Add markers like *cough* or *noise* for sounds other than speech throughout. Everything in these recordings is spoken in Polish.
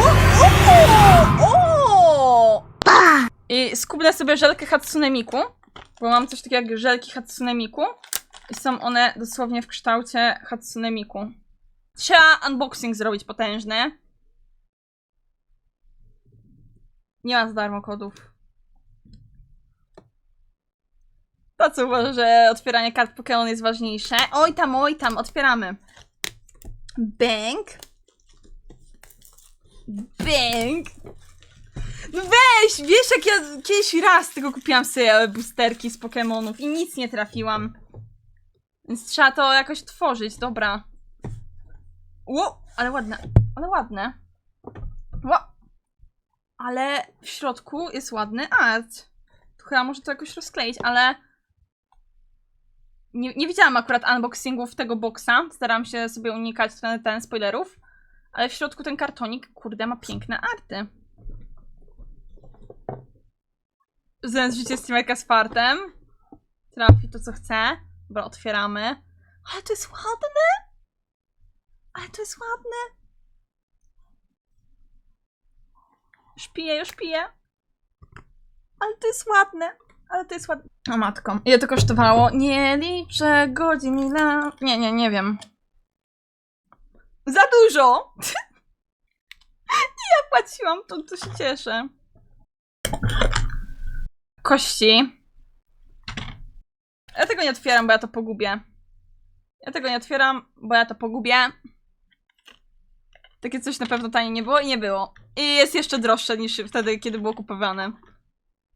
O, o, o! I skupnę sobie żelkę Hatsune Miku, bo mam coś takiego jak żelki Hatsune Miku. I są one dosłownie w kształcie Hatsune Miku. Trzeba unboxing zrobić potężny. Nie ma za darmo kodów. To co uważa, że otwieranie kart Pokémon jest ważniejsze. Oj tam, oj tam, otwieramy. Bank. Bank. No weź, wiesz jak ja kiedyś raz tylko kupiłam sobie boosterki z Pokémonów i nic nie trafiłam. Więc trzeba to jakoś tworzyć, dobra. Ło, ale ładne, ale ładne. Ło. Ale w środku jest ładny art. Tu chyba może to jakoś rozkleić, ale... Nie, nie widziałam akurat unboxingów tego boxa. Staram się sobie unikać ten, ten spoilerów. Ale w środku ten kartonik, kurde, ma piękne arty. Znając życie streamerka z fartem. Trafi to, co chce. Dobra, otwieramy. Ale to jest ładne! Ale to jest ładne! Już piję, już piję. Ale to jest ładne. Ale to jest ładne. O matko. Ile to kosztowało? Nie liczę godzin i lat. Nie, nie, nie wiem. Za dużo! *laughs* ja płaciłam, to, to się cieszę. Kości. Ja tego nie otwieram, bo ja to pogubię. Ja tego nie otwieram, bo ja to pogubię. Takie coś na pewno taniej nie było i nie było. I jest jeszcze droższe niż wtedy, kiedy było kupowane.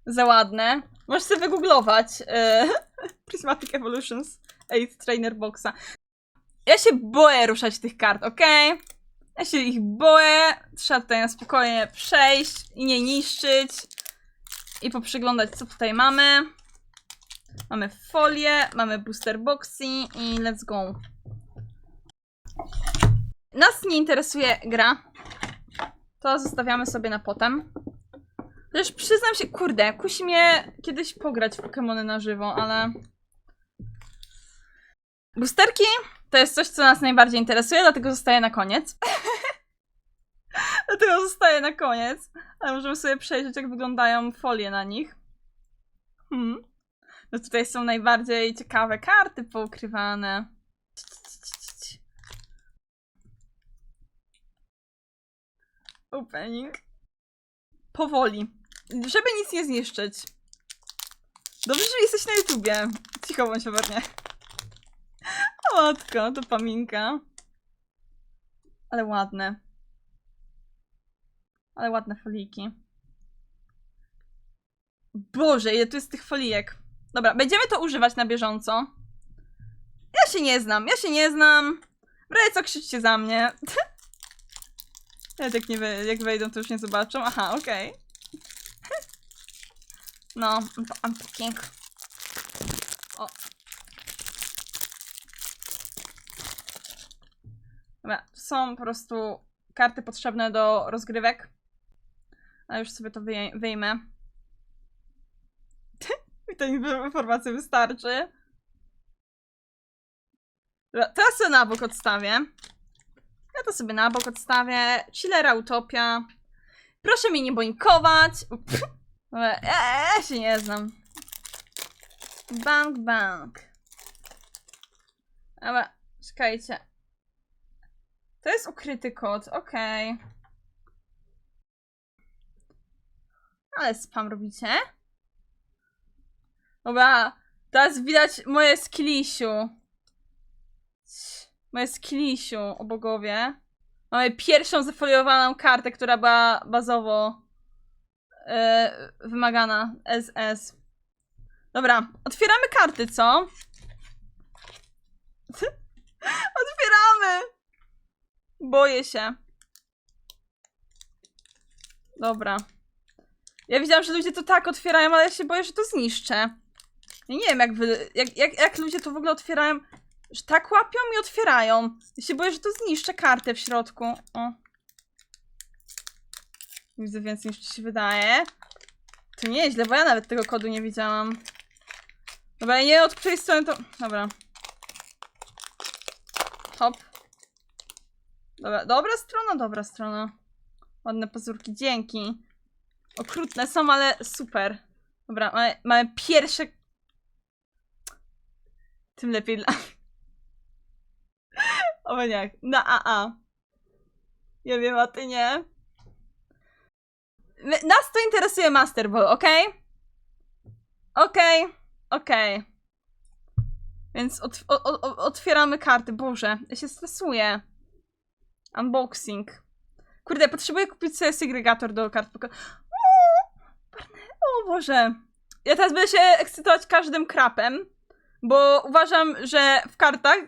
Za ładne. Możesz sobie wygooglować. e, *laughs* Prismatic Evolutions 8 Trainer Boxa. Ja się boję ruszać tych kart, ok? Ja się ich boję. Trzeba tutaj na spokojnie przejść i nie niszczyć. I poprzyglądać, co tutaj mamy. Mamy folię, mamy booster boxy i let's go. Nas nie interesuje gra. To zostawiamy sobie na potem. Też przyznam się, kurde, kusi mnie kiedyś pograć w Pokémony na żywo, ale... Boosterki to jest coś, co nas najbardziej interesuje, dlatego zostaje na koniec. *laughs* dlatego zostaje na koniec. Ale możemy sobie przejrzeć, jak wyglądają folie na nich. Hmm. No tutaj są najbardziej ciekawe karty poukrywane. Opening. Powoli. Żeby nic nie zniszczyć. Dobrze, że jesteś na YouTubie. Cicho bądź obernie. O *laughs* matko, to paminka. Ale ładne. Ale ładne foliki. Boże, ile tu jest tych folijek. Dobra, będziemy to używać na bieżąco. Ja się nie znam, ja się nie znam. Braje co krzyczcie za mnie. *laughs* Jak, nie jak wejdą, to już nie zobaczą. Aha, okej. No, unpacking. O. Dobra, są po prostu karty potrzebne do rozgrywek. A już sobie to wyj- wyjmę. *laughs* I to informacji wystarczy. Dobra, teraz sobie na bok odstawię. Ja to sobie na bok odstawię. Chillera Utopia. Proszę mnie nie bońkować. *laughs* Dobra, ja, ja się nie znam. Bank, bank. Dobra, czekajcie. To jest ukryty kod, okej. Ale spam robicie? Dobra, teraz widać moje skillisiu. Moje skillisiu, o bogowie. Mamy pierwszą zafoliowaną kartę, która była bazowo e, wymagana. SS. Dobra, otwieramy karty, co? *laughs* Otwieramy! Boję się. Dobra. Ja widziałam, że ludzie to tak otwierają, ale ja się boję, że to zniszczę. Ja nie wiem, jak, wy, jak, jak, jak ludzie to w ogóle otwierają. Że tak łapią i otwierają. Ja się boję, że to zniszczę kartę w środku. O. Widzę więcej niż ci się wydaje. To nieźle, bo ja nawet tego kodu nie widziałam. Dobra, nie od której strony to... Dobra. Hop. Dobra, dobra strona, dobra strona. Ładne pazurki, dzięki. Okrutne są, ale super. Dobra, mamy, mamy pierwsze... Tym lepiej dla... *laughs* Oweniak, na AA. Ja wiem, a ty nie. Nas to interesuje Master Ball, okej? Okej, okej. Więc otwieramy karty. Boże, ja się stresuję. Unboxing. Kurde, potrzebuję kupić sobie segregator do kart parne- o Boże. Ja teraz będę się ekscytować każdym krapem, bo uważam, że w kartach,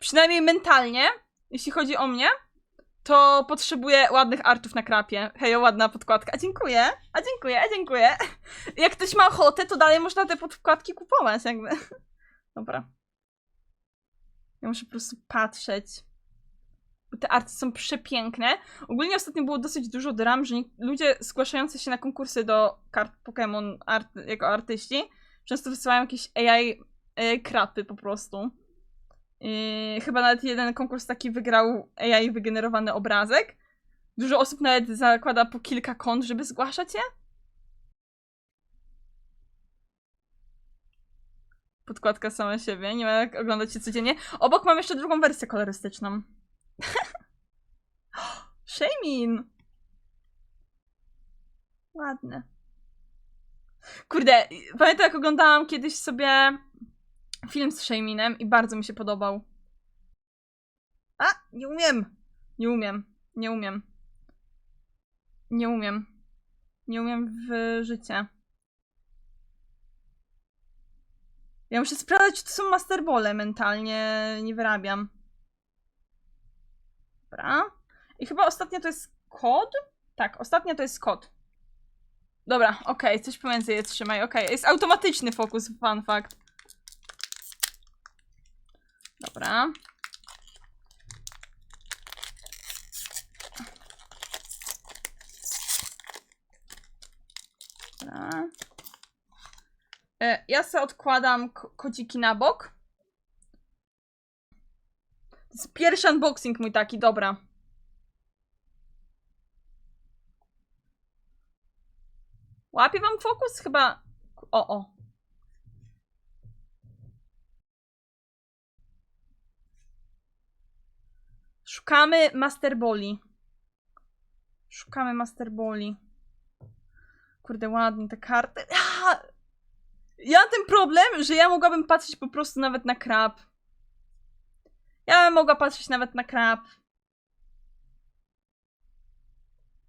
przynajmniej mentalnie, jeśli chodzi o mnie, to potrzebuję ładnych artów na krapie. Hej, ładna podkładka. A dziękuję, a dziękuję, a dziękuję. Jak ktoś ma ochotę, to dalej można te podkładki kupować, jakby. Dobra. Ja muszę po prostu patrzeć. Bo te arty są przepiękne. Ogólnie ostatnio było dosyć dużo dram, że ludzie zgłaszający się na konkursy do kart Pokémon art, jako artyści często wysyłają jakieś AI krapy po prostu. Yy, chyba nawet jeden konkurs taki wygrał AI wygenerowany obrazek. Dużo osób nawet zakłada po kilka kont, żeby zgłaszać je. Podkładka sama siebie, nie ma jak oglądać się codziennie. Obok mam jeszcze drugą wersję kolorystyczną. *gasps* Shamin! Ładne. Kurde, pamiętam jak oglądałam kiedyś sobie film z Shaminem i bardzo mi się podobał. A, nie umiem! Nie umiem, nie umiem. Nie umiem. Nie umiem w życie. Ja muszę sprawdzać, czy to są masterbole mentalnie, nie wyrabiam. Dobra. I chyba ostatnia to jest kod? Tak, ostatnia to jest kod. Dobra, okej, coś pomiędzy je trzymaj, okej. Jest automatyczny fokus, fun fact. Dobra. Dobra. E, Ja sobie odkładam ko- kodziki na bok. To jest pierwszy unboxing mój taki, dobra. Łapie wam fokus? Chyba... O, o. Szukamy Masterboli. Szukamy Masterboli. Kurde, ładnie te karty. Ja mam ten problem, że ja mogłabym patrzeć po prostu nawet na krab. Ja bym mogła patrzeć nawet na krab.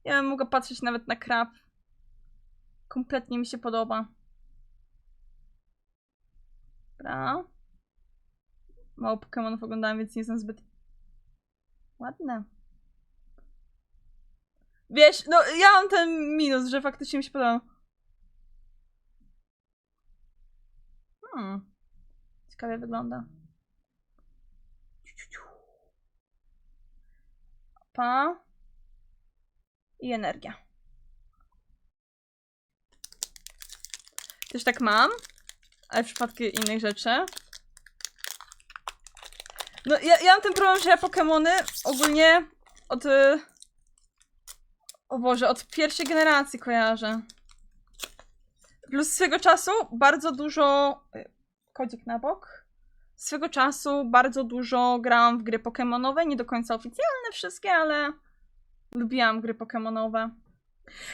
Ja bym mogła patrzeć nawet na krab. Kompletnie mi się podoba. Dobra. Mało Pokemonów oglądałam, więc nie są zbyt ładne. Wiesz, no ja mam ten minus, że faktycznie mi się podoba. Hmm. Ciekawie wygląda. Pa. I energia. Też tak mam, ale w przypadku innych rzeczy. No, ja, ja mam ten problem, że ja Pokemony ogólnie od. y, O Boże, od pierwszej generacji kojarzę. Plus swego czasu bardzo dużo. y, Kodzik na bok. Swego czasu bardzo dużo grałam w gry Pokemonowe. Nie do końca oficjalne wszystkie, ale lubiłam gry Pokemonowe.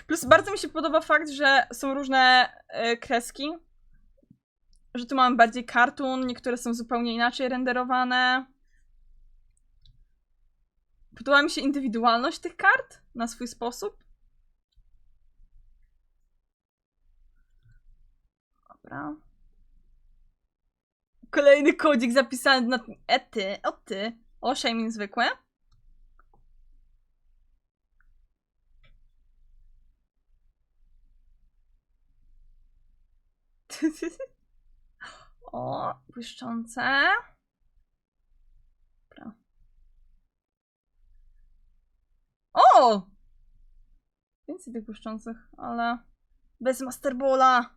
Plus bardzo mi się podoba fakt, że są różne y, kreski. Że tu mamy bardziej kartun, niektóre są zupełnie inaczej renderowane. Podoba mi się indywidualność tych kart na swój sposób. Dobra. Kolejny kodzik zapisany na ety, o ty. O, shaming zwykłe. *laughs* O, błyszczące. Dobra. Więcej tych błyszczących, ale bez Masterbola.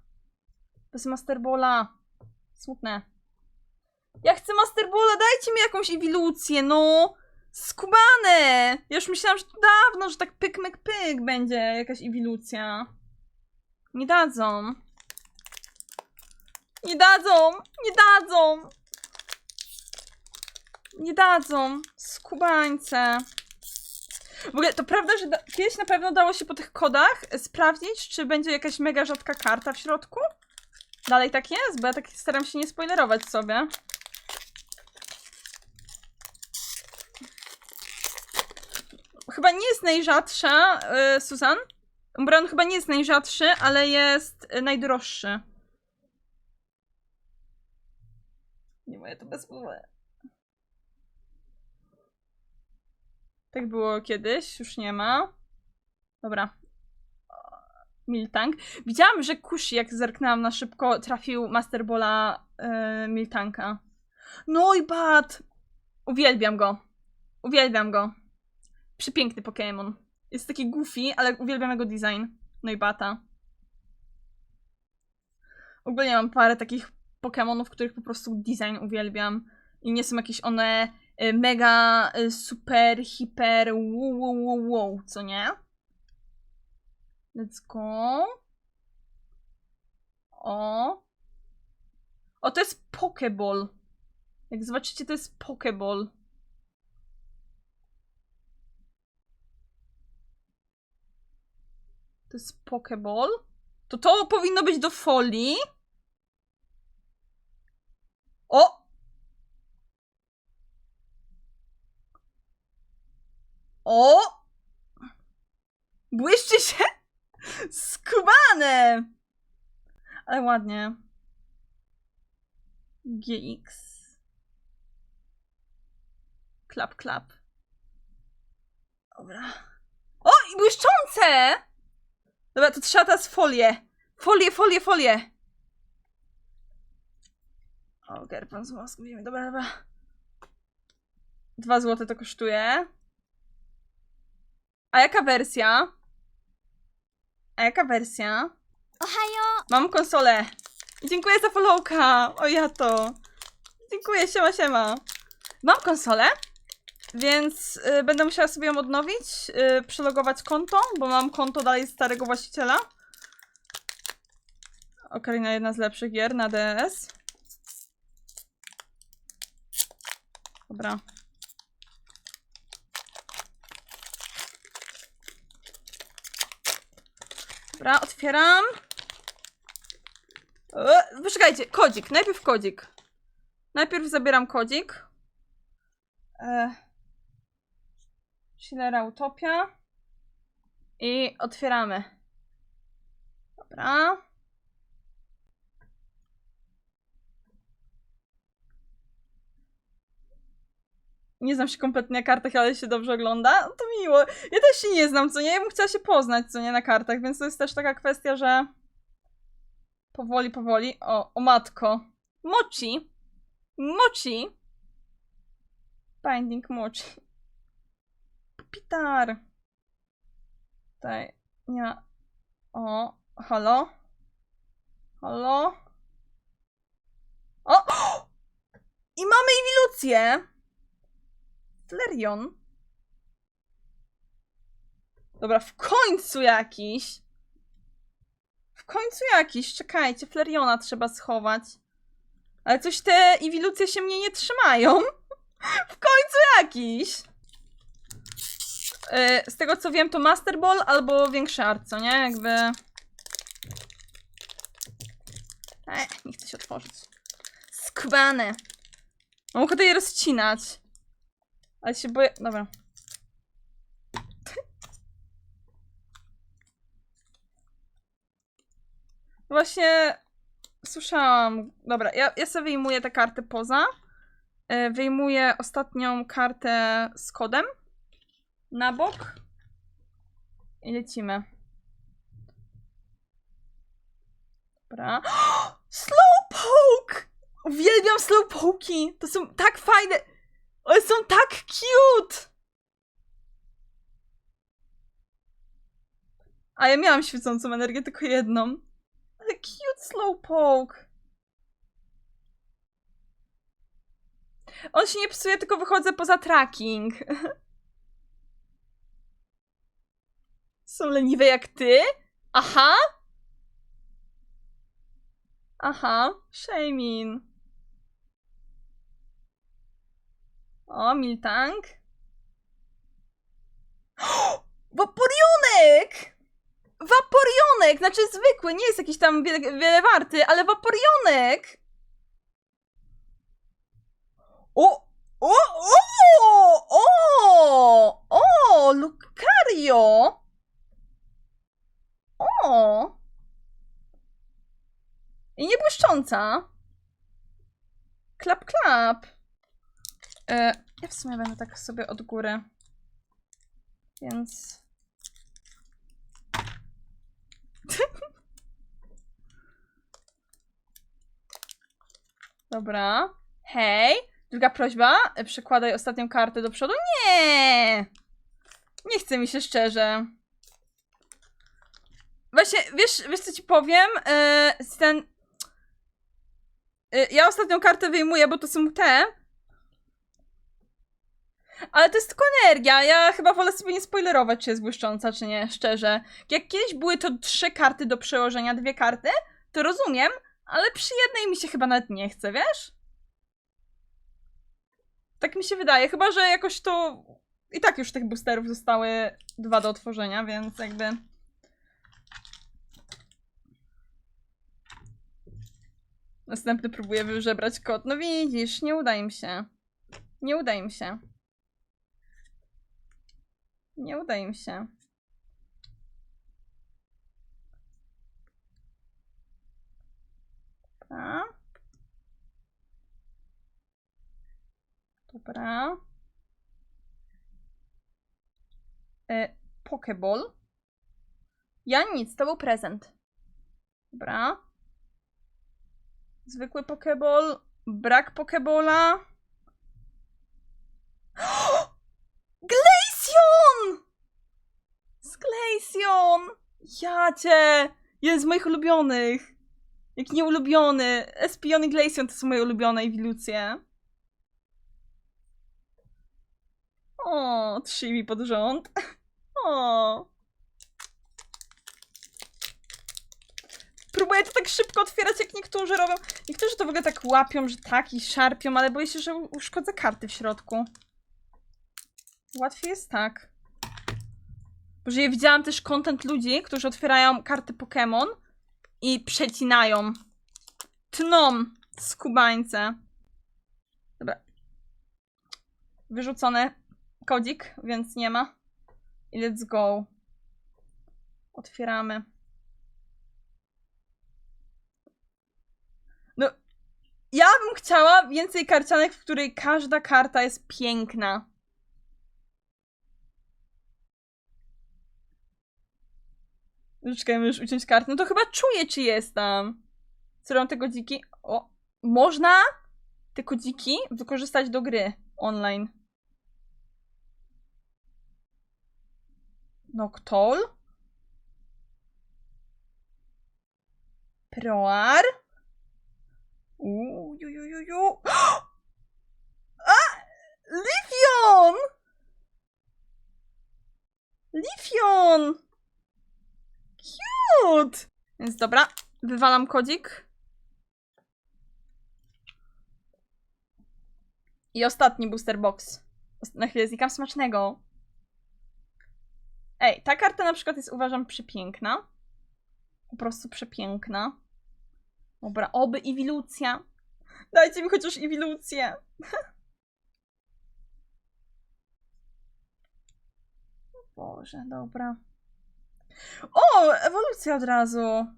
Bez Masterbola. Smutne. Ja chcę Master Balla, dajcie mi jakąś ewilucję, no! Skubane! Ja już myślałam, że to dawno, że tak pyk, myk, pyk będzie jakaś ewilucja. Nie dadzą. Nie dadzą! Nie dadzą! Nie dadzą. Skubańce. W ogóle to prawda, że da- kiedyś na pewno dało się po tych kodach sprawdzić, czy będzie jakaś mega rzadka karta w środku? Dalej tak jest, bo ja tak staram się nie spoilerować sobie. Chyba nie jest najrzadsza, yy, Susan. Umbreon chyba nie jest najrzadszy, ale jest y, najdroższy. Nie moje to bezpłodne. Tak było kiedyś, już nie ma. Dobra. Miltank. Widziałam, że Kushi, jak zerknęłam na szybko, trafił Master Balla yy, Miltanka. No i bad! Uwielbiam go. Uwielbiam go. Przepiękny Pokémon. Jest taki goofy, ale uwielbiam jego design. No i bata. Ogólnie mam parę takich Pokémonów, których po prostu design uwielbiam. I nie są jakieś one mega, y, super, hiper, wow, wow, wow, wow, co nie? Let's go. O. O, to jest Pokeball. Jak zobaczycie, to jest Pokeball. To jest Pokeball. To to powinno być do folii. O! O! Błyszczy się! *laughs* Skubane! Ale ładnie. GX. Klap, klap. Dobra. O! I błyszczące! Dobra, to trzeba teraz folię. Folię, folię, folię. O, gerpan z mózgu. wiemy. Dobra, dobra. Dwa złote to kosztuje. A jaka wersja? A jaka wersja? Ohayo! Mam konsolę. Dziękuję za followka. O ja to. Dziękuję, siema, siema. Mam konsolę, więc y, będę musiała sobie ją odnowić, y, przelogować konto, bo mam konto dalej starego właściciela. Okarina jedna z lepszych gier na DS. Dobra. Dobra, otwieram. E, Poczekajcie, kodzik. Najpierw kodzik. Najpierw zabieram kodzik. E, Utopia. I otwieramy. Dobra. Nie znam się kompletnie na kartach, ale się dobrze ogląda. No To miło. Ja też się nie znam, co nie? Ja bym chciała się poznać, co nie, na kartach, więc to jest też taka kwestia, że powoli, powoli. O, o matko. Mochi. Mochi. Binding mochi. Pitar. Tutaj nie. O, halo? Halo? O! *gasps* I mamy ewilucję! Flareon. Dobra, w końcu jakiś. W końcu jakiś. Czekajcie, Flariona trzeba schować. Ale coś te ewilucje się mnie nie trzymają. *laughs* W końcu jakiś. Yy, z tego co wiem, to Master Ball albo większy art, co nie? Jakby. Ech, nie chcę się otworzyć. Skubane. Mam ochotę je rozcinać. Ale się boję. Dobra. Właśnie słyszałam. Dobra, ja, ja sobie wyjmuję tę kartę poza. E, Wyjmuję ostatnią kartę z kodem na bok i lecimy. Dobra. *gasps* Slowpoke! Uwielbiam slowpoki! To są tak fajne. One są tak cute! A ja miałam świecącą energię, tylko jedną. Ale cute slowpoke. On się nie psuje, tylko wychodzę poza tracking. *laughs* Są leniwe jak ty? Aha! Aha, Shamin. O, Miltank. *gasps* Waporionek! Waporionek! Znaczy zwykły, nie jest jakiś tam wiele, wiele warty, ale waporionek! O! O! O! O! O! Lucario! O! I nie błyszcząca. Klap, klap. E, ja w sumie będę tak sobie od góry. Więc. *laughs* Dobra. Hej. Druga prośba. Przekładaj ostatnią kartę do przodu. Nie! Nie chce mi się szczerze. Właśnie, wiesz, wiesz co ci powiem? Yy, ten... Yy, ja ostatnią kartę wyjmuję, bo to są te. Ale to jest tylko energia. Ja chyba wolę sobie nie spoilerować, czy jest błyszcząca, czy nie, szczerze. Jak kiedyś były to trzy karty do przełożenia, dwie karty, to rozumiem, ale przy jednej mi się chyba nawet nie chce, wiesz? Tak mi się wydaje, chyba że jakoś to. I tak już tych boosterów zostały dwa do otworzenia, więc jakby. Następny próbuje wyżebrać kod. No widzisz, nie uda im się. Nie uda im się. Nie uda im się. Dobra. Dobra. E, Pokeball. Ja nic, to był prezent. Dobra. Zwykły Pokeball. Brak Pokebola. Glaceon! Z Glaceon! Ja cię! Jeden z moich ulubionych. Jak nie ulubiony. Espion i Glaceon to są moje ulubione ewolucje. O, trzy mi pod rząd. O. Próbuję to tak szybko otwierać, jak niektórzy robią. Niektórzy to w ogóle tak łapią, że tak i szarpią, ale boję się, że uszkodzę karty w środku. Łatwiej jest tak. Boże, ja widziałam też content ludzi, którzy otwierają karty Pokémon i przecinają. Tną skubańce. Dobra. Wyrzucony kodzik, więc nie ma. I let's go. Otwieramy. No, ja bym chciała więcej karcianek, w której każda karta jest piękna. Czekaj, już uciąć kartę. No to chyba czuję, czy jest tam. Co robią te godziki? O, można te kodziki wykorzystać do gry online. Noctol. Proar. Uuu, Więc dobra, wywalam kodzik. I ostatni booster box. Na chwilę znikam smacznego. Ej, ta karta na przykład jest uważam przepiękna. Po prostu przepiękna. Dobra, oby iwilucja. Dajcie mi chociaż iwilucję. *laughs* Boże, dobra. O, ewolucja od razu.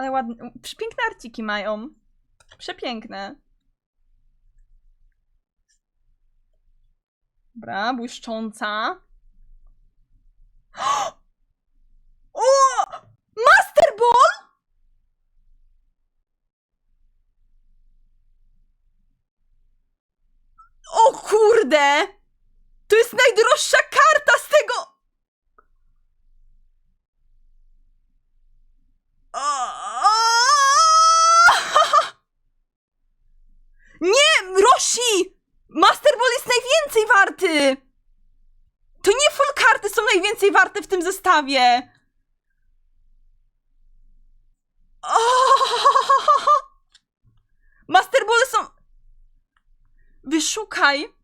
Ale ładne. Przepiękne arciki mają. Przepiękne. Dobra, błyszcząca. *gasps* O! Master Ball! O kurde! To jest najdroższa karta z tego! Nie! Roż karty! To nie full karty są najwięcej warte w tym zestawie! *laughs* Masterbole są... Wyszukaj.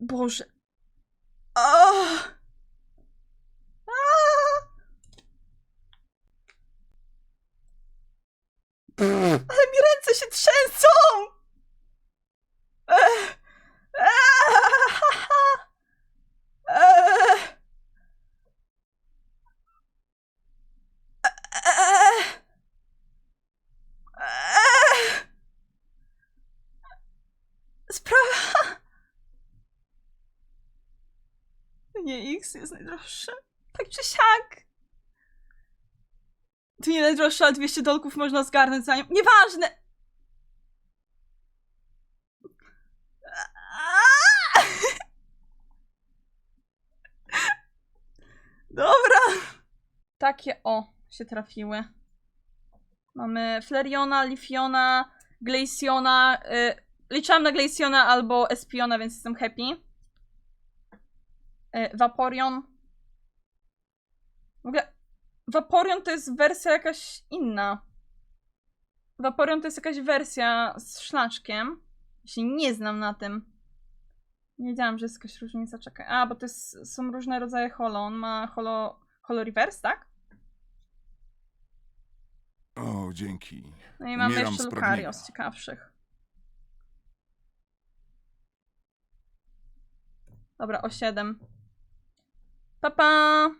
Boże. O! A! Ale mi ręce się trzęsą! Ech. Sprawa. Nie, X jest najdroższe. Tak czy siak. Tu nie najdroższe, ale 200 dolków można zgarnąć za nią. Nieważne! Dobra. Takie o się trafiły. Mamy Fleriona, Lifiona, Glaciona. Y, liczyłam na Glaciona albo Espiona, więc jestem happy. Y, Vaporeon. W ogóle Vaporeon to jest wersja jakaś inna. Vaporeon to jest jakaś wersja z szlaczkiem. Ja się nie znam na tym. Nie wiedziałam, że jest jakaś różnica. Czekaj. A, bo to jest, są różne rodzaje holo. On ma holo, holo reverse, tak? O, dzięki. No i mamy Umieram jeszcze z Lucario z ciekawszych. Dobra, o 7. Pa, pa!